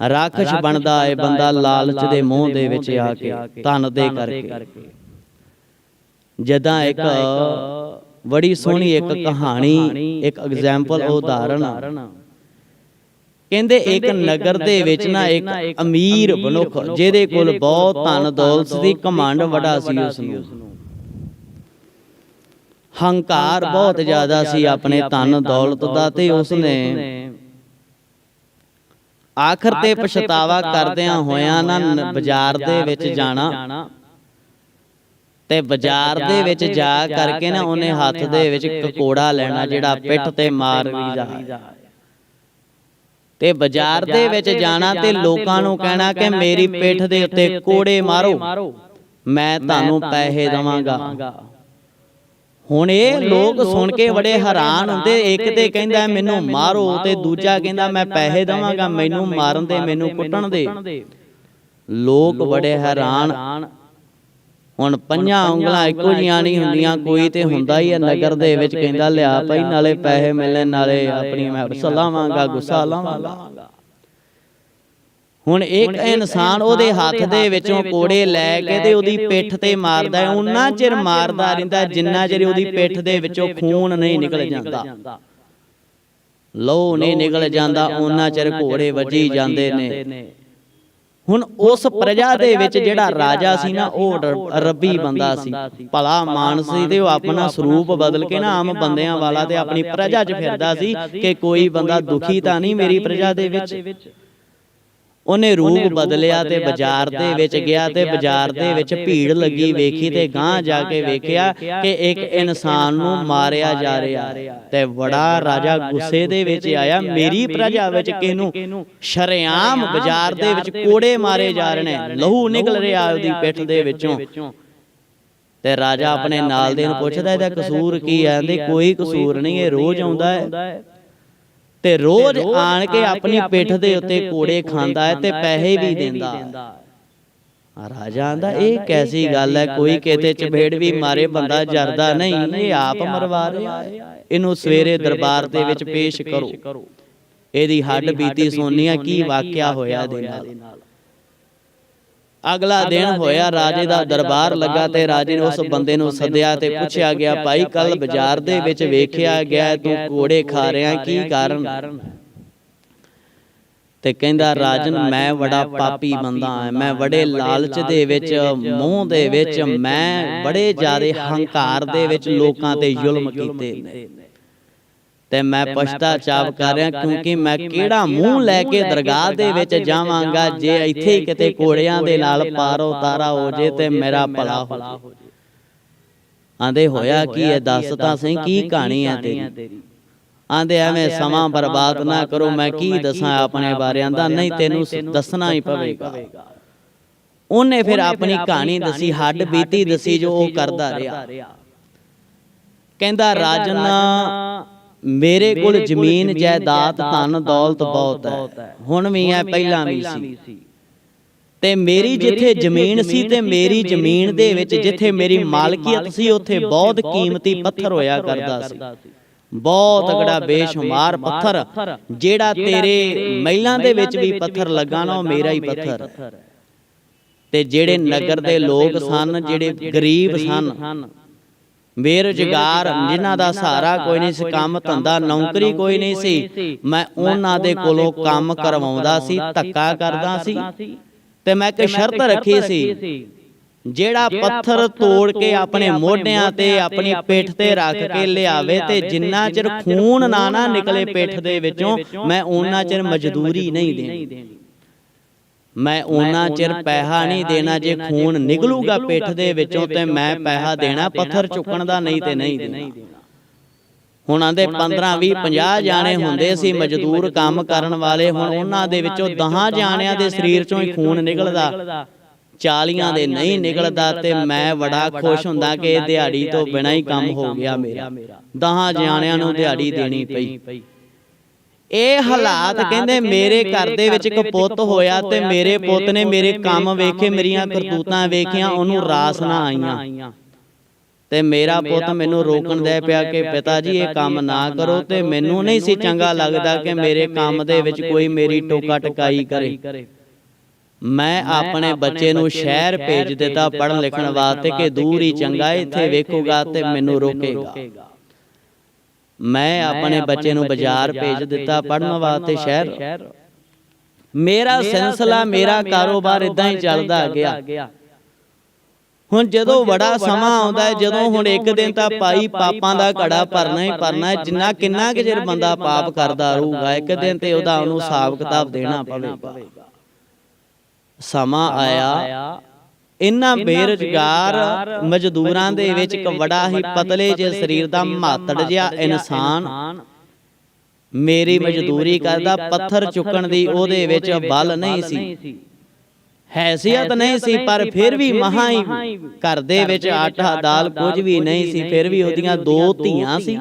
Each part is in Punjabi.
ਰਾਖਸ਼ ਬਣਦਾ ਏ ਬੰਦਾ ਲਾਲਚ ਦੇ ਮੋਹ ਦੇ ਵਿੱਚ ਆ ਕੇ ਧਨ ਦੇ ਕਰਕੇ। ਜਦਾਂ ਇੱਕ ਬੜੀ ਸੋਹਣੀ ਇੱਕ ਕਹਾਣੀ ਇੱਕ ਐਗਜ਼ਾਮਪਲ ਉਦਾਹਰਣ। ਕਹਿੰਦੇ ਇੱਕ ਨਗਰ ਦੇ ਵਿੱਚ ਨਾ ਇੱਕ ਅਮੀਰ ਮਨੁੱਖ ਜਿਹਦੇ ਕੋਲ ਬਹੁਤ ਧਨ ਦੌਲਤ ਦੀ ਕਮਾਂਡ ਵੜਾ ਸੀ ਉਸ ਨੂੰ ਹੰਕਾਰ ਬਹੁਤ ਜ਼ਿਆਦਾ ਸੀ ਆਪਣੇ ਧਨ ਦੌਲਤ ਦਾ ਤੇ ਉਸ ਨੇ ਆਖਰ ਤੇ ਪਛਤਾਵਾ ਕਰਦਿਆਂ ਹੋਇਆਂ ਨਾ ਬਾਜ਼ਾਰ ਦੇ ਵਿੱਚ ਜਾਣਾ। ਤੇ ਬਾਜ਼ਾਰ ਦੇ ਵਿੱਚ ਜਾ ਕਰਕੇ ਨਾ ਉਹਨੇ ਹੱਥ ਦੇ ਵਿੱਚ ਕਕੋੜਾ ਲੈਣਾ ਜਿਹੜਾ ਪਿੱਠ ਤੇ ਮਾਰ ਵੀ ਜਾ ਤੇ ਬਾਜ਼ਾਰ ਦੇ ਵਿੱਚ ਜਾਣਾ ਤੇ ਲੋਕਾਂ ਨੂੰ ਕਹਿਣਾ ਕਿ ਮੇਰੀ ਪਿੱਠ ਦੇ ਉੱਤੇ ਕੋੜੇ ਮਾਰੋ। ਮੈਂ ਤੁਹਾਨੂੰ ਪੈਸੇ ਦਵਾਂਗਾ। ਹੁਣ ਇਹ ਲੋਕ ਸੁਣ ਕੇ ਬੜੇ ਹੈਰਾਨ ਹੁੰਦੇ ਇੱਕ ਤੇ ਕਹਿੰਦਾ ਮੈਨੂੰ ਮਾਰੋ ਤੇ ਦੂਜਾ ਕਹਿੰਦਾ ਮੈਂ ਪੈਸੇ ਦਵਾਂਗਾ ਮੈਨੂੰ ਮਾਰਨ ਦੇ ਮੈਨੂੰ ਕੁੱਟਣ ਦੇ। ਲੋਕ ਬੜੇ ਹੈਰਾਨ। ਹੁਣ ਪੰਜਾਂ ਉਂਗਲਾਂ ਇੱਕੋ ਜੀਆਂ ਨਹੀਂ ਹੁੰਦੀਆਂ ਕੋਈ ਤੇ ਹੁੰਦਾ ਹੀ ਹੈ ਨਗਰ ਦੇ ਵਿੱਚ ਕਹਿੰਦਾ ਲਿਆ ਭਾਈ ਨਾਲੇ ਪੈਸੇ ਮਿਲਣੇ ਨਾਲੇ ਆਪਣੀ ਮੈਂ ਸਲਾਵਾਂਗਾ ਗੁੱਸਾ ਲਾਵਾਂਗਾ। ਹੁਣ ਇੱਕ ਇਨਸਾਨ ਉਹਦੇ ਹੱਥ ਦੇ ਵਿੱਚੋਂ ਕੋੜੇ ਲੈ ਕੇ ਤੇ ਉਹਦੀ ਪਿੱਠ ਤੇ ਮਾਰਦਾ ਹੈ। ਉਹਨਾਂ ਚਿਰ ਮਾਰਦਾ ਰਹਿੰਦਾ ਜਿੰਨਾ ਚਿਰ ਉਹਦੀ ਪਿੱਠ ਦੇ ਵਿੱਚੋਂ ਖੂਨ ਨਹੀਂ ਨਿਕਲ ਜਾਂਦਾ। ਲਹੂ ਨਹੀਂ ਨਿਕਲ ਜਾਂਦਾ ਉਹਨਾਂ ਚਿਰ ਘੋੜੇ ਵੱਜੀ ਜਾਂਦੇ ਨੇ। ਹੁਣ ਉਸ ਪ੍ਰਜਾ ਦੇ ਵਿੱਚ ਜਿਹੜਾ ਰਾਜਾ ਸੀ ਨਾ ਉਹ ਰੱਬੀ ਬੰਦਾ ਸੀ। ਭਲਾ ਮਾਨਸ ਸੀ ਤੇ ਉਹ ਆਪਣਾ ਸਰੂਪ ਬਦਲ ਕੇ ਨਾ ਆਮ ਬੰਦਿਆਂ ਵਾਲਾ ਤੇ ਆਪਣੀ ਪ੍ਰਜਾ 'ਚ ਫਿਰਦਾ ਸੀ ਕਿ ਕੋਈ ਬੰਦਾ ਦੁਖੀ ਤਾਂ ਨਹੀਂ ਮੇਰੀ ਪ੍ਰਜਾ ਦੇ ਵਿੱਚ ਉਹਨੇ ਰੂਪ ਬਦਲਿਆ ਤੇ ਬਾਜ਼ਾਰ ਦੇ ਵਿੱਚ ਗਿਆ ਤੇ ਬਾਜ਼ਾਰ ਦੇ ਵਿੱਚ ਭੀੜ ਲੱਗੀ ਵੇਖੀ ਤੇ ਗਾਂ ਜਾ ਕੇ ਵੇਖਿਆ ਕਿ ਇੱਕ ਇਨਸਾਨ ਨੂੰ ਮਾਰਿਆ ਜਾ ਰਿਹਾ। ਤੇ ਬੜਾ ਰਾਜਾ ਗੁੱਸੇ ਦੇ ਵਿੱਚ ਆਇਆ। ਮੇਰੀ ਪ੍ਰਜਾ ਵਿੱਚ ਕਿਸ ਨੂੰ ਸ਼ਰੇਆਮ ਬਾਜ਼ਾਰ ਦੇ ਵਿੱਚ ਕੋੜੇ ਮਾਰੇ ਜਾ ਰਹੇ ਨੇ। ਲਹੂ ਨਿਕਲ ਰਿਹਾ ਉਹਦੀ ਪਿੱਠ ਦੇ ਵਿੱਚੋਂ। ਤੇ ਰਾਜਾ ਆਪਣੇ ਨਾਲ ਦੇ ਨੂੰ ਪੁੱਛਦਾ ਇਹਦਾ ਕਸੂਰ ਕੀ ਹੈ ਕਹਿੰਦੇ ਕੋਈ ਕਸੂਰ ਨਹੀਂ ਇਹ ਰੋਜ਼ ਆਉਂਦਾ ਹੈ। ਤੇ ਰੋਜ਼ ਆਣ ਕੇ ਆਪਣੀ ਪਿੱਠ ਦੇ ਉੱਤੇ ਕੋੜੇ ਖਾਂਦਾ ਹੈ ਤੇ ਪੈਸੇ ਵੀ ਦਿੰਦਾ। ਰਾਜਾ ਆਂਦਾ ਇਹ ਕੈਸੀ ਗੱਲ ਹੈ? ਕੋਈ ਕਿਤੇ ਚਬੇੜ ਵੀ ਮਾਰੇ ਬੰਦਾ ਜਰਦਾ ਨਹੀਂ ਇਹ ਆਪ ਮਰਵਾ ਰਿਹਾ ਹੈ। ਇਹਨੂੰ ਸਵੇਰੇ ਦਰਬਾਰ ਦੇ ਵਿੱਚ ਪੇਸ਼ ਕਰੋ। ਇਹਦੀ ਹੱਡ ਬੀਤੀ ਸੁਣਨੀ ਆ ਕੀ ਵਾਕਿਆ ਹੋਇਆ ਇਹਦੇ ਨਾਲ? ਅਗਲਾ ਦਿਨ ਹੋਇਆ ਰਾਜੇ ਦਾ ਦਰਬਾਰ ਲੱਗਾ ਤੇ ਰਾਜੇ ਨੇ ਉਸ ਬੰਦੇ ਨੂੰ ਸੱਦਿਆ ਤੇ ਪੁੱਛਿਆ ਗਿਆ ਭਾਈ ਕੱਲ ਬਾਜ਼ਾਰ ਦੇ ਵਿੱਚ ਵੇਖਿਆ ਗਿਆ ਤੂੰ ਕੋੜੇ ਖਾ ਰਿਹਾ ਕੀ ਕਾਰਨ? ਤੇ ਕਹਿੰਦਾ ਰਾਜਨ ਮੈਂ ਬੜਾ ਪਾਪੀ ਬੰਦਾ ਹਾਂ ਮੈਂ ਬੜੇ ਲਾਲਚ ਦੇ ਵਿੱਚ ਮੋਹ ਦੇ ਵਿੱਚ ਮੈਂ ਬੜੇ ਜ਼ਿਆਦੇ ਹੰਕਾਰ ਦੇ ਵਿੱਚ ਲੋਕਾਂ ਤੇ ਜ਼ੁਲਮ ਕੀਤੇ ਨੇ। ਤੇ ਮੈਂ ਪਛਤਾਚਾਪ ਕਰ ਰਿਹਾ ਕਿਉਂਕਿ ਮੈਂ ਕਿਹੜਾ ਮੂੰਹ ਲੈ ਕੇ ਦਰਗਾਹ ਦੇ ਵਿੱਚ ਜਾਵਾਂਗਾ ਜੇ ਇੱਥੇ ਹੀ ਕਿਤੇ ਕੋੜਿਆਂ ਦੇ ਨਾਲ ਪਾਰੋ ਤਾਰਾ ਹੋ ਜੇ ਤੇ ਮੇਰਾ ਭਲਾ ਹੋ ਜੇ। ਆਂਦੇ ਹੋਇਆ ਕੀ ਇਹ ਦੱਸ ਤਾਂ ਸਹੀ ਕੀ ਕਹਾਣੀ ਹੈ ਤੇਰੀ? ਆਂਦੇ ਐਵੇਂ ਸਮਾਂ ਬਰਬਾਦ ਨਾ ਕਰੋ ਮੈਂ ਕੀ ਦੱਸਾਂ ਆਪਣੇ ਬਾਰੇ? ਆਂਦਾ ਨਹੀਂ ਤੈਨੂੰ ਦੱਸਣਾ ਹੀ ਪਵੇਗਾ। ਉਹਨੇ ਫਿਰ ਆਪਣੀ ਕਹਾਣੀ ਦੱਸੀ ਹੱਡ ਬੀਤੀ ਦੱਸੀ ਜੋ ਉਹ ਕਰਦਾ ਰਿਹਾ। ਕਹਿੰਦਾ ਰਾਜਨ ਮੇਰੇ ਕੋਲ ਜ਼ਮੀਨ ਜਾਇਦਾਦ ਧਨ ਦੌਲਤ ਬਹੁਤ ਹੈ। ਹੁਣ ਵੀ ਹੈ ਪਹਿਲਾਂ ਵੀ ਸੀ। ਤੇ ਮੇਰੀ ਜਿੱਥੇ ਜ਼ਮੀਨ ਸੀ ਤੇ ਮੇਰੀ ਜ਼ਮੀਨ ਦੇ ਵਿੱਚ ਜਿੱਥੇ ਮੇਰੀ ਮਾਲਕੀਅਤ ਸੀ ਉੱਥੇ ਬਹੁਤ ਕੀਮਤੀ ਪੱਥਰ ਹੋਇਆ ਕਰਦਾ ਸੀ। ਬਹੁਤ ਤਗੜਾ ਬੇਸ਼ੁਮਾਰ ਪੱਥਰ ਜਿਹੜਾ ਤੇਰੇ ਮਹਿਲਾਂ ਦੇ ਵਿੱਚ ਵੀ ਪੱਥਰ ਲੱਗਾ ਨਾ ਉਹ ਮੇਰਾ ਹੀ ਪੱਥਰ। ਤੇ ਜਿਹੜੇ ਨਗਰ ਦੇ ਲੋਕ ਸਨ ਜਿਹੜੇ ਗਰੀਬ ਸਨ ਬੇਰੁਜ਼ਗਾਰ ਜਿਨ੍ਹਾਂ ਦਾ ਸਹਾਰਾ ਕੋਈ ਨਹੀਂ ਸੀ ਕੰਮ ਧੰਦਾ ਨੌਕਰੀ ਕੋਈ ਨਹੀਂ ਸੀ। ਮੈਂ ਉਹਨਾਂ ਦੇ ਕੋਲੋਂ ਕੰਮ ਕਰਵਾਉਂਦਾ ਸੀ ਧੱਕਾ ਕਰਦਾ ਸੀ। ਤੇ ਮੈਂ ਇੱਕ ਸ਼ਰਤ ਰੱਖੀ ਸੀ ਜਿਹੜਾ ਪੱਥਰ ਤੋੜ ਕੇ ਆਪਣੇ ਮੋਢਿਆਂ ਤੇ ਆਪਣੀ ਪਿੱਠ ਤੇ ਰੱਖ ਕੇ ਲਿਆਵੇ ਤੇ ਜਿੰਨਾ ਚਿਰ ਖੂਨ ਨਾ ਨਾ ਨਿਕਲੇ ਪਿੱਠ ਦੇ ਵਿੱਚੋਂ ਮੈਂ ਉਹਨਾਂ ਚਿਰ ਮਜ਼ਦੂਰੀ ਨਹੀਂ ਦੇਣੀ। ਮੈਂ ਉਹਨਾਂ ਚਿਰ ਪੈਸਾ ਨਹੀਂ ਦੇਣਾ ਜੇ ਖੂਨ ਨਿਕਲੂਗਾ ਪਿੱਠ ਦੇ ਵਿੱਚੋਂ ਤੇ ਮੈਂ ਪੈਸਾ ਦੇਣਾ ਪੱਥਰ ਚੁੱਕਣ ਦਾ ਨਹੀਂ ਤੇ ਨਹੀਂ ਦੇਣਾ। ਹੁਣ ਆਂਦੇ 15 20 50 ਜਾਣੇ ਹੁੰਦੇ ਸੀ ਮਜ਼ਦੂਰ ਕੰਮ ਕਰਨ ਵਾਲੇ ਹੁਣ ਉਹਨਾਂ ਦੇ ਵਿੱਚੋਂ 10 ਜਾਣਿਆਂ ਦੇ ਸਰੀਰ ਚੋਂ ਹੀ ਖੂਨ ਨਿਕਲਦਾ। 40 ਦੇ ਨਹੀਂ ਨਿਕਲਦਾ ਤੇ ਮੈਂ ਬੜਾ ਖੁਸ਼ ਹੁੰਦਾ ਕਿ ਦਿਹਾੜੀ ਤੋਂ ਬਿਨਾਂ ਹੀ ਕੰਮ ਹੋ ਗਿਆ ਮੇਰਾ। 10 ਜਾਣਿਆਂ ਨੂੰ ਦਿਹਾੜੀ ਦੇਣੀ ਪਈ। ਇਹ ਹਾਲਾਤ ਕਹਿੰਦੇ ਮੇਰੇ ਘਰ ਦੇ ਵਿੱਚ ਇੱਕ ਪੁੱਤ ਹੋਇਆ ਤੇ ਮੇਰੇ ਪੁੱਤ ਨੇ ਮੇਰੇ ਕੰਮ ਵੇਖੇ ਮੇਰੀਆਂ ਕਰਤੂਤਾਂ ਵੇਖੀਆਂ ਉਹਨੂੰ ਰਾਸ ਨਾ ਆਈਆਂ। ਤੇ ਮੇਰਾ ਪੁੱਤ ਮੈਨੂੰ ਰੋਕਣ ਦੇ ਪਿਆ ਕਿ ਪਿਤਾ ਜੀ ਇਹ ਕੰਮ ਨਾ ਕਰੋ ਤੇ ਮੈਨੂੰ ਨਹੀਂ ਸੀ ਚੰਗਾ ਲੱਗਦਾ ਕਿ ਮੇਰੇ ਕੰਮ ਦੇ ਵਿੱਚ ਕੋਈ ਮੇਰੀ ਟੋਕਾ ਟਕਾਈ ਕਰੇ। ਮੈਂ ਆਪਣੇ ਬੱਚੇ ਨੂੰ ਸ਼ਹਿਰ ਭੇਜ ਦਿੱਤਾ ਪੜ੍ਹਨ ਲਿਖਣ ਵਾਸਤੇ ਕਿ ਦੂਰ ਹੀ ਚੰਗਾ ਇੱਥੇ ਵੇਖੂਗਾ ਤੇ ਮੈਨੂੰ ਰੋਕੇਗਾ। ਮੈਂ ਆਪਣੇ ਬੱਚੇ ਨੂੰ ਬਾਜ਼ਾਰ ਭੇਜ ਦਿੱਤਾ ਪੜ੍ਹਨ ਵਾਸਤੇ ਸ਼ਹਿਰ। ਮੇਰਾ ਸਿਲਸਿਲਾ ਮੇਰਾ ਕਾਰੋਬਾਰ ਇਦਾਂ ਹੀ ਚੱਲਦਾ ਗਿਆ। ਹੁਣ ਜਦੋਂ ਬੜਾ ਸਮਾਂ ਆਉਂਦਾ ਹੈ ਜਦੋਂ ਹੁਣ ਇੱਕ ਦਿਨ ਤਾਂ ਪਾਈ ਪਾਪਾਂ ਦਾ ਘੜਾ ਭਰਨਾ ਹੀ ਭਰਨਾ ਹੈ ਜਿੰਨਾ ਕਿੰਨਾ ਕਿ ਚਿਰ ਬੰਦਾ ਪਾਪ ਕਰਦਾ ਰਹੂਗਾ ਇੱਕ ਦਿਨ ਤੇ ਉਹਦਾ ਉਹਨੂੰ ਹਿਸਾਬ ਕਿਤਾਬ ਦੇਣਾ ਪਵੇਗਾ। ਸਮਾਂ ਆਇਆ। ਇਨ੍ਹਾਂ ਬੇਰੁਜ਼ਗਾਰ ਮਜ਼ਦੂਰਾਂ ਦੇ ਵਿੱਚ ਇੱਕ ਬੜਾ ਹੀ ਪਤਲੇ ਜਿਹੇ ਸਰੀਰ ਦਾ ਮਾਤੜ ਜਿਹਾ ਇਨਸਾਨ ਮੇਰੀ ਮਜ਼ਦੂਰੀ ਕਰਦਾ ਪੱਥਰ ਚੁੱਕਣ ਦੀ ਉਹਦੇ ਵਿੱਚ ਬਲ ਨਹੀਂ ਸੀ। ਹੈਸੀਅਤ ਨਹੀਂ ਸੀ ਪਰ ਫਿਰ ਵੀ ਮਹਾ ਹੀ ਘਰ ਦੇ ਵਿੱਚ ਆਟਾ ਦਾਲ ਕੁਝ ਵੀ ਨਹੀਂ ਸੀ ਫਿਰ ਵੀ ਉਹਦੀਆਂ ਦੋ ਧੀਆਂ ਸੀ।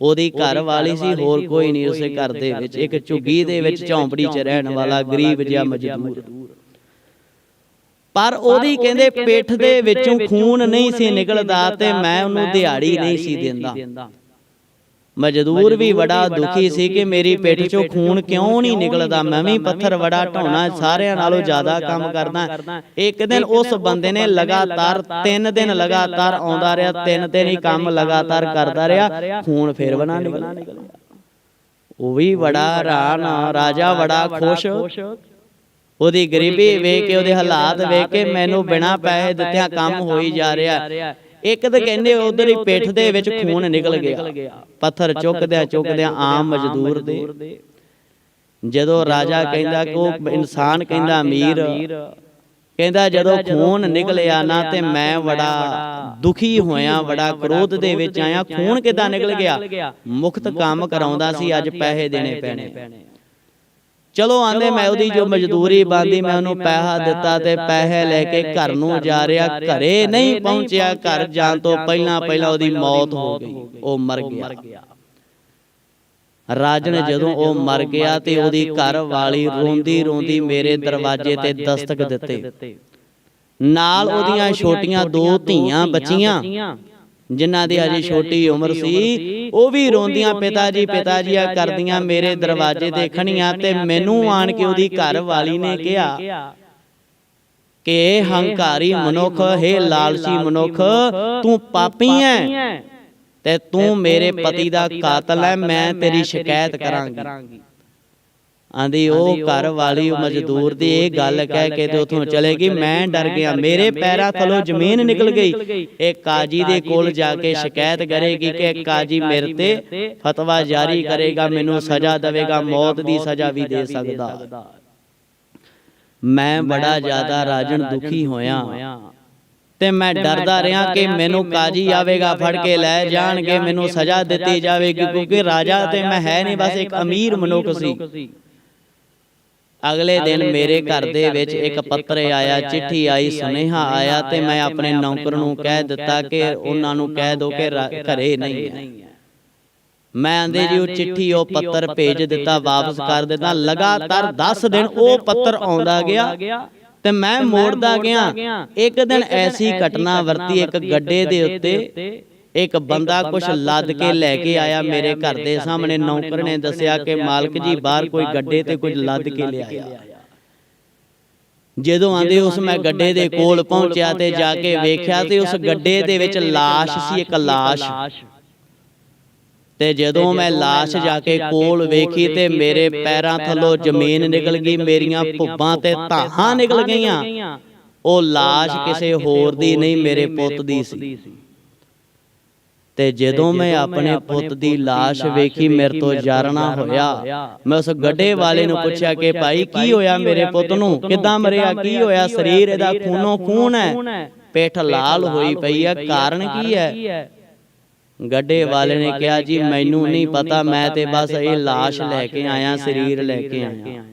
ਉਹਦੀ ਘਰ ਵਾਲੀ ਸੀ ਹੋਰ ਕੋਈ ਨਹੀਂ ਉਸੇ ਘਰ ਦੇ ਵਿੱਚ ਇੱਕ ਝੁੱਗੀ ਦੇ ਵਿੱਚ ਝੌਂਪੜੀ 'ਚ ਰਹਿਣ ਵਾਲਾ ਗਰੀਬ ਜਿਹਾ ਮਜ਼ਦੂਰ। ਪਰ ਉਹਦੀ ਕਹਿੰਦੇ ਪਿੱਠ ਦੇ ਵਿੱਚੋਂ ਖੂਨ ਨਹੀਂ ਸੀ ਨਿਕਲਦਾ ਤੇ ਮੈਂ ਉਹਨੂੰ ਦਿਹਾੜੀ ਨਹੀਂ ਸੀ ਦਿੰਦਾ। ਮਜ਼ਦੂਰ ਵੀ ਬੜਾ ਦੁਖੀ ਸੀ ਕਿ ਮੇਰੀ ਪਿੱਠ 'ਚੋਂ ਖੂਨ ਕਿਉਂ ਨਹੀਂ ਨਿਕਲਦਾ? ਮੈਂ ਵੀ ਪੱਥਰ ਬੜਾ ਢਾਉਣਾ ਸਾਰਿਆਂ ਨਾਲੋਂ ਜ਼ਿਆਦਾ ਕੰਮ ਕਰਦਾ ਇੱਕ ਦਿਨ ਉਸ ਬੰਦੇ ਨੇ ਲਗਾਤਾਰ 3 ਦਿਨ ਲਗਾਤਾਰ ਆਉਂਦਾ ਰਿਹਾ ਤਿੰਨ ਦਿਨ ਹੀ ਕੰਮ ਲਗਾਤਾਰ ਕਰਦਾ ਰਿਹਾ ਖੂਨ ਫੇਰ ਬਣਾ ਨਿਕਲਿਆ ਉਹ ਵੀ ਬੜਾ ਹੈਰਾਨ ਰਾਜਾ ਬੜਾ ਖੁਸ਼। ਉਹਦੀ ਗਰੀਬੀ ਵੇਖ ਕੇ ਉਹਦੇ ਹਾਲਾਤ ਵੇਖ ਕੇ ਮੈਨੂੰ ਬਿਨਾ ਪੈਸੇ ਦਿੱਤਿਆਂ ਕੰਮ ਹੋਈ ਜਾ ਰਿਹਾ। ਇੱਕ ਤਾਂ ਕਹਿੰਦੇ ਉਧਰ ਹੀ ਪਿੱਠ ਦੇ ਵਿੱਚ ਖੂਨ ਨਿਕਲ ਗਿਆ। ਪੱਥਰ ਚੁੱਕਦਿਆਂ ਚੁੱਕਦਿਆਂ ਆਮ ਮਜ਼ਦੂਰ ਦੇ ਜਦੋਂ ਰਾਜਾ ਕਹਿੰਦਾ ਕਿ ਉਹ ਇਨਸਾਨ ਕਹਿੰਦਾ ਅਮੀਰ ਕਹਿੰਦਾ ਜਦੋਂ ਖੂਨ ਨਿਕਲਿਆ ਨਾ ਤੇ ਮੈਂ ਬੜਾ ਦੁਖੀ ਹੋਇਆ ਬੜਾ ਕ੍ਰੋਧ ਦੇ ਵਿੱਚ ਆਇਆ ਖੂਨ ਕਿਦਾਂ ਨਿਕਲ ਗਿਆ? ਮੁਕਤ ਕੰਮ ਕਰਾਉਂਦਾ ਸੀ ਅੱਜ ਪੈਸੇ ਦੇਣੇ ਪੈਣੇ। ਚਲੋ ਆਂਦੇ ਮੈਂ ਉਹਦੀ ਜੋ ਮਜ਼ਦੂਰੀ ਬੰਦੀ ਮੈਂ ਉਹਨੂੰ ਪੈਸਾ ਦਿੱਤਾ ਤੇ ਪੈਸੇ ਲੈ ਕੇ ਘਰ ਨੂੰ ਜਾ ਰਿਹਾ ਘਰੇ ਨਹੀਂ ਪਹੁੰਚਿਆ ਘਰ ਜਾਣ ਤੋਂ ਪਹਿਲਾਂ ਪਹਿਲਾਂ ਉਹਦੀ ਮੌਤ ਹੋ ਗਈ ਉਹ ਮਰ ਗਿਆ। ਰਾਜਨ ਜਦੋਂ ਉਹ ਮਰ ਗਿਆ ਤੇ ਉਹਦੀ ਘਰ ਵਾਲੀ ਰੋਂਦੀ ਰੋਂਦੀ ਮੇਰੇ ਦਰਵਾਜ਼ੇ ਤੇ ਦਸਤਕ ਦਿੱਤੇ। ਨਾਲ ਉਹਦੀਆਂ ਛੋਟੀਆਂ ਦੋ ਧੀਆਂ ਬੱਚੀਆਂ। ਜਿਨ੍ਹਾਂ ਦੀ ਅਜੇ ਛੋਟੀ ਉਮਰ ਸੀ ਉਹ ਵੀ ਰੋਂਦੀਆਂ ਪਿਤਾ ਜੀ ਪਿਤਾ ਜੀ ਆ ਕਰਦੀਆਂ ਮੇਰੇ ਦਰਵਾਜ਼ੇ ਤੇ ਖਣੀਆਂ ਤੇ ਮੈਨੂੰ ਆਣ ਕੇ ਉਹਦੀ ਘਰ ਵਾਲੀ ਨੇ ਕਿਹਾ ਕਿ ਹੰਕਾਰੀ ਮਨੁੱਖ ਹੈ ਲਾਲਚੀ ਮਨੁੱਖ ਤੂੰ ਪਾਪੀ ਐ ਤੇ ਤੂੰ ਮੇਰੇ ਪਤੀ ਦਾ ਕਾਤਲ ਐ ਮੈਂ ਤੇਰੀ ਸ਼ਿਕਾਇਤ ਕਰਾਂਗੀ। ਆਂਦੀ ਉਹ ਘਰ ਵਾਲੀ ਉਹ ਮਜ਼ਦੂਰ ਦੀ ਇਹ ਗੱਲ ਕਹਿ ਕੇ ਤੇ ਉਥੋਂ ਚਲੇ ਗਈ ਮੈਂ ਡਰ ਗਿਆ ਮੇਰੇ ਪੈਰਾਂ ਥਲੋਂ ਜ਼ਮੀਨ ਨਿਕਲ ਗਈ। ਇਹ ਕਾਜੀ ਦੇ ਕੋਲ ਜਾ ਕੇ ਸ਼ਿਕਾਇਤ ਕਰੇਗੀ ਕਿ ਕਾਜੀ ਮੇਰੇ ਤੇ ਫਤਵਾ ਜਾਰੀ ਕਰੇਗਾ ਮੈਨੂੰ ਸਜ਼ਾ ਦੇਵੇਗਾ ਮੌਤ ਦੀ ਸਜ਼ਾ ਵੀ ਦੇ ਸਕਦਾ। ਮੈਂ ਬੜਾ ਜ਼ਿਆਦਾ ਰਾਜਨ ਦੁਖੀ ਹੋਇਆ। ਤੇ ਮੈਂ ਡਰਦਾ ਰਿਹਾ ਕਿ ਮੈਨੂੰ ਕਾਜੀ ਆਵੇਗਾ ਫੜ ਕੇ ਲੈ ਜਾਣਗੇ ਮੈਨੂੰ ਸਜ਼ਾ ਦਿੱਤੀ ਜਾਵੇਗੀ ਕਿਉਂਕਿ ਰਾਜਾ ਤੇ ਮੈਂ ਹੈ ਨਹੀਂ ਬਸ ਇੱਕ ਅਮੀਰ ਮਨੁੱਖ ਸੀ ਅਗਲੇ ਦਿਨ ਮੇਰੇ ਘਰ ਦੇ ਵਿੱਚ ਇੱਕ ਪੱਤਰ ਆਇਆ ਚਿੱਠੀ ਆਈ ਸੁਨੇਹਾ ਆਇਆ ਤੇ ਮੈਂ ਆਪਣੇ ਨੌਕਰ ਨੂੰ ਕਹਿ ਦਿੱਤਾ ਕਿ ਉਹਨਾਂ ਨੂੰ ਕਹਿ ਦੋ ਕਿ ਘਰੇ ਨਹੀਂ ਹੈ। ਮੈਂ ਆਂਦੇ ਜੀ ਉਹ ਚਿੱਠੀ ਉਹ ਪੱਤਰ ਭੇਜ ਦਿੱਤਾ ਵਾਪਸ ਕਰ ਦਿੱਤਾ। ਲਗਾਤਾਰ 10 ਦਿਨ ਉਹ ਪੱਤਰ ਆਉਂਦਾ ਗਿਆ ਤੇ ਮੈਂ ਮੋੜਦਾ ਗਿਆ। ਇੱਕ ਦਿਨ ਐਸੀ ਘਟਨਾ ਵਰਤੀ ਇੱਕ ਗੱਡੇ ਦੇ ਉੱਤੇ ਇੱਕ ਬੰਦਾ ਕੁਛ ਲੱਦ ਕੇ ਲੈ ਕੇ ਆਇਆ ਮੇਰੇ ਘਰ ਦੇ ਸਾਹਮਣੇ ਨੌਕਰ ਨੇ ਦੱਸਿਆ ਕਿ ਮਾਲਕ ਜੀ ਬਾਹਰ ਕੋਈ ਗੱਡੇ ਤੇ ਕੁਝ ਲੱਦ ਕੇ ਲਿਆਇਆ ਜਦੋਂ ਆਂਦੇ ਉਸ ਮੈਂ ਗੱਡੇ ਦੇ ਕੋਲ ਪਹੁੰਚਿਆ ਤੇ ਜਾ ਕੇ ਵੇਖਿਆ ਤੇ ਉਸ ਗੱਡੇ ਦੇ ਵਿੱਚ লাশ ਸੀ ਇੱਕ লাশ ਤੇ ਜਦੋਂ ਮੈਂ লাশ ਜਾ ਕੇ ਕੋਲ ਵੇਖੀ ਤੇ ਮੇਰੇ ਪੈਰਾਂ ਥੱਲੋਂ ਜ਼ਮੀਨ ਨਿਕਲ ਗਈ ਮੇਰੀਆਂ ਭੁੱਬਾਂ ਤੇ ਧਾਹਾਂ ਨਿਕਲ ਗਈਆਂ ਉਹ লাশ ਕਿਸੇ ਹੋਰ ਦੀ ਨਹੀਂ ਮੇਰੇ ਪੁੱਤ ਦੀ ਸੀ ਤੇ ਜਦੋਂ ਮੈਂ ਆਪਣੇ ਪੁੱਤ ਦੀ লাশ ਵੇਖੀ ਮੇਰੇ ਤੋਂ ਜਾਰਨਾ ਹੋਇਆ ਮੈਂ ਉਸ ਗੱਡੇ ਵਾਲੇ ਨੂੰ ਪੁੱਛਿਆ ਕਿ ਭਾਈ ਕੀ ਹੋਇਆ ਮੇਰੇ ਪੁੱਤ ਨੂੰ ਕਿੱਦਾਂ ਮਰਿਆ ਕੀ ਹੋਇਆ ਸਰੀਰ ਇਹਦਾ ਖੂਨੋਂ ਖੂਨ ਹੈ ਪਿੱਠ ਲਾਲ ਹੋਈ ਪਈ ਹੈ ਕਾਰਨ ਕੀ ਹੈ ਗੱਡੇ ਵਾਲੇ ਨੇ ਕਿਹਾ ਜੀ ਮੈਨੂੰ ਨਹੀਂ ਪਤਾ ਮੈਂ ਤੇ ਬਸ ਇਹ লাশ ਲੈ ਕੇ ਆਇਆ ਸਰੀਰ ਲੈ ਕੇ ਆਇਆ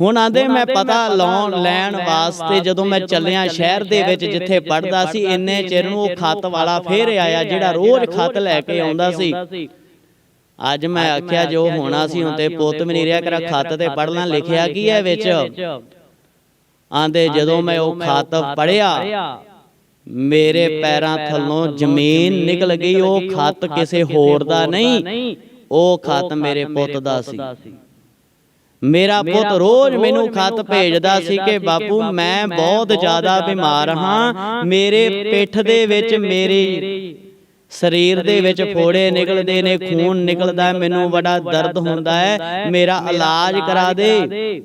ਹੁਣ ਆਂਦੇ ਮੈਂ ਪਤਾ ਲਾਉਣ ਲੈਣ ਵਾਸਤੇ ਜਦੋਂ ਮੈਂ ਚੱਲਿਆ ਸ਼ਹਿਰ ਦੇ ਵਿੱਚ ਜਿੱਥੇ ਪੜਦਾ ਸੀ ਇੰਨੇ ਚਿਰ ਨੂੰ ਉਹ ਖੱਤ ਵਾਲਾ ਫੇਰ ਆਇਆ ਜਿਹੜਾ ਰੋਜ਼ ਖੱਤ ਲੈ ਕੇ ਆਉਂਦਾ ਸੀ। ਅੱਜ ਮੈਂ ਆਖਿਆ ਜੋ ਹੋਣਾ ਸੀ ਹੁਣ ਤੇ ਪੁੱਤ ਵੀ ਨਹੀਂ ਰਿਹਾ ਕਰਾ ਖੱਤ ਤੇ ਪੜਨਾ ਲਿਖਿਆ ਕੀ ਹੈ ਵਿੱਚ? ਆਂਦੇ ਜਦੋਂ ਮੈਂ ਉਹ ਖੱਤ ਪੜਿਆ ਮੇਰੇ ਪੈਰਾਂ ਥੱਲੋਂ ਜ਼ਮੀਨ ਨਿਕਲ ਗਈ ਉਹ ਖੱਤ ਕਿਸੇ ਹੋਰ ਦਾ ਨਹੀਂ। ਉਹ ਖੱਤ ਮੇਰੇ ਪੁੱਤ ਦਾ ਸੀ ਮੇਰਾ ਪੁੱਤ ਰੋਜ਼ ਮੈਨੂੰ ਖੱਤ ਭੇਜਦਾ ਸੀ ਕਿ ਬਾਪੂ ਮੈਂ ਬਹੁਤ ਜ਼ਿਆਦਾ ਬਿਮਾਰ ਹਾਂ। ਮੇਰੇ ਪਿੱਠ ਦੇ ਵਿੱਚ ਮੇਰੀ ਸਰੀਰ ਦੇ ਵਿੱਚ ਫੋੜੇ ਨਿਕਲਦੇ ਨੇ ਖੂਨ ਨਿਕਲਦਾ ਮੈਨੂੰ ਬੜਾ ਦਰਦ ਹੁੰਦਾ ਹੈ ਮੇਰਾ ਇਲਾਜ ਕਰਾ ਦੇ।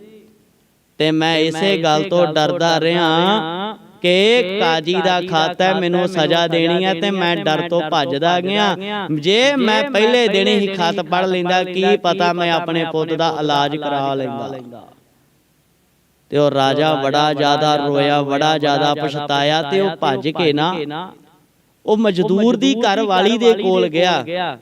ਤੇ ਮੈਂ ਇਸੇ ਗੱਲ ਤੋਂ ਡਰਦਾ ਰਿਹਾ। ਕਿ ਕਾਜੀ ਦਾ ਖਾਤਾ ਹੈ ਮੈਨੂੰ ਸਜ਼ਾ ਦੇਣੀ ਹੈ ਤੇ ਮੈਂ ਡਰ ਤੋਂ ਭੱਜਦਾ ਗਿਆ। ਜੇ ਮੈਂ ਪਹਿਲੇ ਦਿਨ ਹੀ ਖਤ ਪੜ ਲੈਂਦਾ ਕੀ ਪਤਾ ਮੈਂ ਆਪਣੇ ਪੁੱਤ ਦਾ ਇਲਾਜ ਕਰਾ ਲੈਂਦਾ। ਤੇ ਉਹ ਰਾਜਾ ਬੜਾ ਜ਼ਿਆਦਾ ਰੋਇਆ ਬੜਾ ਜ਼ਿਆਦਾ ਪਛਤਾਇਆ ਤੇ ਉਹ ਭੱਜ ਕੇ ਨਾ ਉਹ ਮਜ਼ਦੂਰ ਦੀ ਘਰ ਵਾਲੀ ਦੇ ਕੋਲ ਗਿਆ।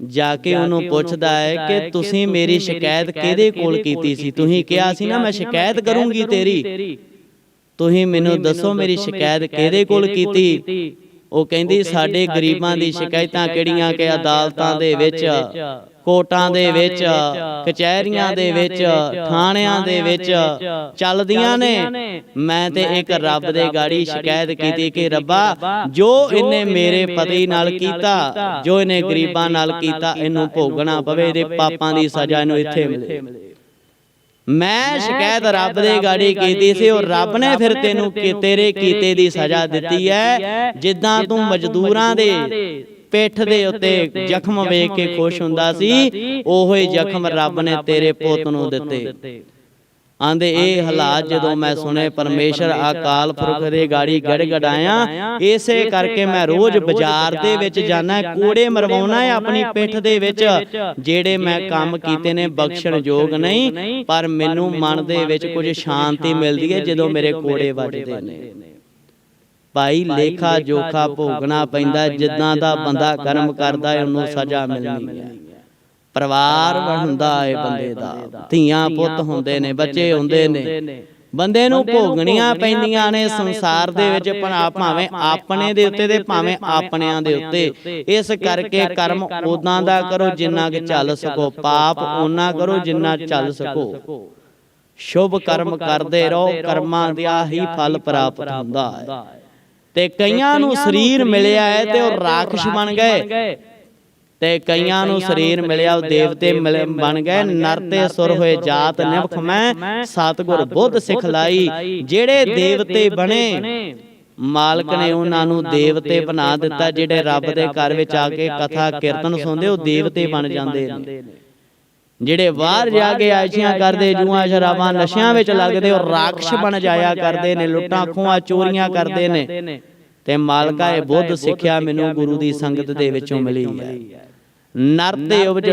ਜਾ ਕੇ ਉਹਨੂੰ ਪੁੱਛਦਾ ਹੈ ਕਿ ਤੁਸੀਂ ਮੇਰੀ ਸ਼ਿਕਾਇਤ ਕਿਹਦੇ ਕੋਲ ਕੀਤੀ ਸੀ? ਤੁਸੀਂ ਕਿਹਾ ਸੀ ਨਾ ਮੈਂ ਸ਼ਿਕਾਇਤ ਕਰੂੰਗੀ ਤੇਰੀ। ਤੁਸੀਂ ਮੈਨੂੰ ਦੱਸੋ ਮੇਰੀ ਸ਼ਿਕਾਇਤ ਕਿਹਦੇ ਕੋਲ ਕੀਤੀ? ਉਹ ਕਹਿੰਦੀ ਸਾਡੇ ਗਰੀਬਾਂ ਦੀ ਸ਼ਿਕਾਇਤਾਂ ਕਿਹੜੀਆਂ ਕਿ ਅਦਾਲਤਾਂ ਦੇ ਵਿੱਚ ਕੋਰਟਾਂ ਦੇ ਵਿੱਚ ਕਚਹਿਰੀਆਂ ਦੇ ਵਿੱਚ ਥਾਣਿਆਂ ਦੇ ਵਿੱਚ ਚੱਲਦੀਆਂ ਨੇ। ਮੈਂ ਤੇ ਇੱਕ ਰੱਬ ਦੇ ਗਾੜੀ ਸ਼ਿਕਾਇਤ ਕੀਤੀ ਕਿ ਰੱਬਾ ਜੋ ਇਹਨੇ ਮੇਰੇ ਪਤੀ ਨਾਲ ਕੀਤਾ ਜੋ ਇਹਨੇ ਗਰੀਬਾਂ ਨਾਲ ਕੀਤਾ ਇਹਨੂੰ ਭੋਗਣਾ ਪਵੇ ਇਹਦੇ ਪਾਪਾਂ ਦੀ ਸਜ਼ਾ ਇਹਨੂੰ ਇੱਥੇ ਮਿਲੇ। ਮੈਂ ਸ਼ਿਕਾਇਤ ਰੱਬ ਦੇ ਗਾੜੀ ਕੀਤੀ ਸੀ ਉਹ ਰੱਬ ਨੇ ਫਿਰ ਤੈਨੂੰ ਕਿ ਤੇਰੇ ਕੀਤੇ ਦੀ ਸਜ਼ਾ ਦਿੱਤੀ ਹੈ ਜਿੱਦਾਂ ਤੂੰ ਮਜ਼ਦੂਰਾਂ ਦੇ ਪਿੱਠ ਦੇ ਉੱਤੇ ਜ਼ਖਮ ਵੇਖ ਕੇ ਖੁਸ਼ ਹੁੰਦਾ ਸੀ ਉਹੋ ਹੀ ਜ਼ਖਮ ਰੱਬ ਨੇ ਤੇਰੇ ਪੁੱਤ ਨੂੰ ਦਿੱਤੇ। ਆਂਦੇ ਇਹ ਹਾਲਾਤ ਜਦੋਂ ਮੈਂ ਸੁਣੇ ਪਰਮੇਸ਼ਰ ਅਕਾਲ ਪੁਰਖ ਦੇ ਗਾੜੀ ਗੜਗੜਾਇਆ। ਇਸੇ ਕਰਕੇ ਮੈਂ ਰੋਜ਼ ਬਾਜ਼ਾਰ ਦੇ ਵਿੱਚ ਜਾਣਾ ਕੋੜੇ ਮਰਵਾਉਣਾ ਹੈ ਆਪਣੀ ਪਿੱਠ ਦੇ ਵਿੱਚ। ਜਿਹੜੇ ਮੈਂ ਕੰਮ ਕੀਤੇ ਨੇ ਬਖਸ਼ਣ ਯੋਗ ਨਹੀਂ ਪਰ ਮੈਨੂੰ ਮਨ ਦੇ ਵਿੱਚ ਕੁਝ ਸ਼ਾਂਤੀ ਮਿਲਦੀ ਹੈ ਜਦੋਂ ਮੇਰੇ ਕੋੜੇ ਵੱਜਦੇ ਨੇ। ਭਾਈ ਲੇਖਾ ਜੋਖਾ ਭੋਗਣਾ ਪੈਂਦਾ ਜਿੱਦਾਂ ਦਾ ਬੰਦਾ ਕਰਮ ਕਰਦਾ ਹੈ ਉਹਨੂੰ ਸਜ਼ਾ ਮਿਲਣੀ ਹੈ। ਪਰਿਵਾਰ ਹੁੰਦਾ ਏ ਬੰਦੇ ਦਾ। ਧੀਆਂ ਪੁੱਤ ਹੁੰਦੇ ਨੇ ਬੱਚੇ ਹੁੰਦੇ ਨੇ। ਬੰਦੇ ਨੂੰ ਭੋਗਣੀਆਂ ਪੈਂਦੀਆਂ ਨੇ ਸੰਸਾਰ ਦੇ ਵਿੱਚ ਭਾਵੇਂ ਆਪਣੇ ਦੇ ਉੱਤੇ ਤੇ ਭਾਵੇਂ ਆਪਣਿਆਂ ਦੇ ਉੱਤੇ। ਇਸ ਕਰਕੇ ਕਰਮ ਉਦਾਂ ਦਾ ਕਰੋ ਜਿੰਨਾ ਕਿ ਚੱਲ ਸਕੋ। ਪਾਪ ਉਹਨਾਂ ਕਰੋ ਜਿੰਨਾ ਚੱਲ ਸਕੋ। ਸ਼ੁਭ ਕਰਮ ਕਰਦੇ ਰਹੋ ਕਰਮਾਂ ਦਾ ਹੀ ਫਲ ਪ੍ਰਾਪਤ ਹੁੰਦਾ ਹੈ। ਤੇ ਕਈਆਂ ਨੂੰ ਸਰੀਰ ਮਿਲਿਆ ਹੈ ਤੇ ਉਹ ਰਾਖਸ਼ ਬਣ ਗਏ। ਤੇ ਕਈਆਂ ਨੂੰ ਸਰੀਰ ਮਿਲਿਆ ਉਹ ਦੇਵਤੇ ਬਣ ਗਏ ਨਰ ਤੇ ਸੁਰ ਹੋਏ ਜਾਤ ਨਿਵਖ ਮੈਂ ਸਤਗੁਰ ਬੁੱਧ ਸਿਖਲਾਈ ਜਿਹੜੇ ਦੇਵਤੇ ਬਣੇ ਮਾਲਕ ਨੇ ਉਹਨਾਂ ਨੂੰ ਦੇਵਤੇ ਬਣਾ ਦਿੱਤਾ ਜਿਹੜੇ ਰੱਬ ਦੇ ਘਰ ਵਿੱਚ ਆ ਕੇ ਕਥਾ ਕੀਰਤਨ ਸੁਣਦੇ ਉਹ ਦੇਵਤੇ ਬਣ ਜਾਂਦੇ ਨੇ। ਜਿਹੜੇ ਬਾਹਰ ਜਾ ਕੇ ਆਇਸ਼ੀਆਂ ਕਰਦੇ ਜੂਆਂ ਸ਼ਰਾਬਾਂ ਨਸ਼ਿਆਂ ਵਿੱਚ ਲੱਗਦੇ ਉਹ ਰਾਖਸ਼ ਬਣ ਜਾਇਆ ਕਰਦੇ ਨੇ ਲੁੱਟਾਂ ਖੋਹਾਂ ਚੋਰੀਆਂ ਕਰਦੇ ਨੇ। ਤੇ ਮਾਲਕਾ ਇਹ ਬੁੱਧ ਸਿੱਖਿਆ ਮੈਨੂੰ ਗੁਰੂ ਦੀ ਸੰਗਤ ਦੇ ਵਿੱਚੋਂ ਮਿਲੀ ਹੈ। ਨਰ ਤੇ ਉਪਜ